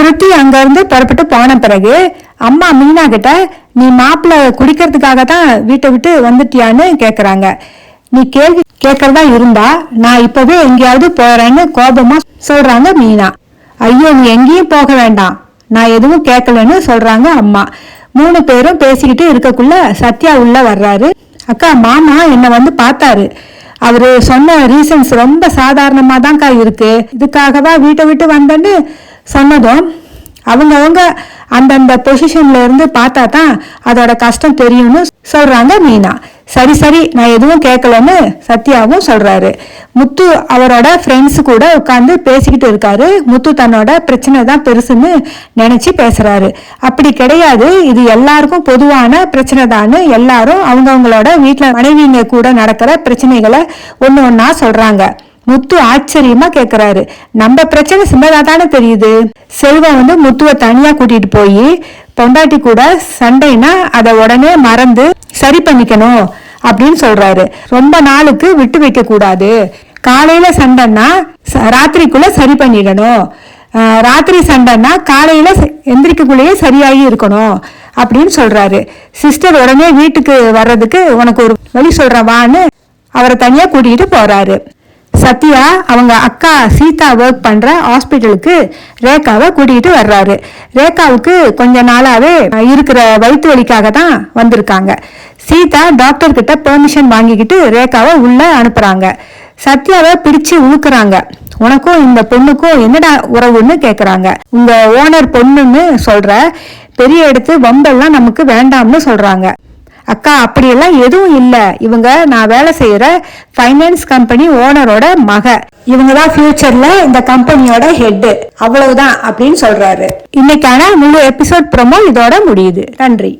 ஸ்ருதி அங்கிருந்து புறப்பட்டு போன பிறகு அம்மா மீனா கிட்ட நீ மாப்பிள்ள குடிக்கிறதுக்காக தான் வீட்டை விட்டு வந்துட்டியான்னு கேக்குறாங்க. நீ கேள்வி கேட்கறதா இருந்தா நான் இப்பவே எங்கேயாவது போறேன்னு கோபமா சொல்றாங்க மீனா. ஐயோ நீ எங்கேயும் போக வேண்டாம். நான் எதுவும் கேட்கலன்னு சொல்றாங்க அம்மா. மூணு பேரும் பேசிக்கிட்டு இருக்கக்குள்ள சத்யா உள்ள வர்றாரு. அக்கா மாமா என்னை வந்து பார்த்தாரு. அவரு சொன்ன ரீசன்ஸ் ரொம்ப சாதாரணமா தான்க்கா இருக்கு. இதுக்காகவா வீட்டை விட்டு வந்தேன்னு சம்மதம் அவங்கவங்க அந்தந்த பொசிஷன்ல இருந்து பார்த்தா தான் அதோட கஷ்டம் தெரியும்னு சொல்றாங்க மீனா. சரி சரி நான் எதுவும் கேட்கலன்னு சத்யாவும் சொல்றாரு. முத்து அவரோட ஃப்ரெண்ட்ஸ் கூட உட்காந்து பேசிக்கிட்டு இருக்காரு. முத்து தன்னோட பிரச்சனை தான் பெருசுன்னு நினைச்சு பேசுறாரு. அப்படி கிடையாது. இது எல்லாருக்கும் பொதுவான பிரச்சனை தான் எல்லாரும் அவங்கவங்களோட வீட்டில் மனைவிங்க கூட நடக்கிற பிரச்சனைகளை ஒண்ணு ஒன்றா சொல்றாங்க. முத்து ஆச்சரியமா கேக்குறாரு. நம்ம பிரச்சனை சின்னதா தானே தெரியுது. செல்வம் வந்து முத்துவை தனியா கூட்டிட்டு போய் பொண்டாட்டி கூட சண்டைனா அதை உடனே மறந்து சரி பண்ணிக்கணும் அப்படின்னு சொல்றாரு. ரொம்ப நாளுக்கு விட்டு வைக்க கூடாது. காலையில சண்டைன்னா ச- ராத்திரிக்குள்ள சரி பண்ணிடணும். ராத்திரி சண்டைன்னா காலையில எந்திரிக்கக்குள்ளேயே சரியாகி இருக்கணும் அப்படின்னு சொல்றாரு. சிஸ்டர் உடனே வீட்டுக்கு வர்றதுக்கு உனக்கு ஒரு வழி சொல்றவான்னு வான்னு அவரை தனியா கூட்டிகிட்டு போறாரு. சத்யா அவங்க அக்கா சீதா ஒர்க் பண்ற ஹாஸ்பிட்டலுக்கு ரேகாவை கூட்டிகிட்டு வர்றாரு. ரேகாவுக்கு கொஞ்ச நாளாவே இருக்கிற வயிற்று வலிக்காக தான் வந்திருக்காங்க. சீதா டாக்டர் கிட்ட பெர்மிஷன் வாங்கிக்கிட்டு ரேகாவை உள்ள அனுப்புறாங்க. சத்யாவை பிடிச்சு உழுக்குறாங்க. உனக்கும் இந்த பொண்ணுக்கும் என்னடா உறவுன்னு கேக்குறாங்க. உங்க ஓனர் பொண்ணுன்னு சொல்ற பெரிய இடத்து வம்பெல்லாம் நமக்கு வேண்டாம்னு சொல்றாங்க. அக்கா அப்படியெல்லாம் எதுவும் இல்ல. இவங்க நான் வேலை செய்யற ஃபைனான்ஸ் கம்பெனி ஓனரோட மக. இவங்க தான் ஃபியூச்சர்ல இந்த கம்பெனியோட ஹெட் அவ்வளவுதான் அப்படின்னு சொல்றாரு. இன்னைக்கான முழு எபிசோட் ப்ரோமோ இதோட முடியுது. நன்றி.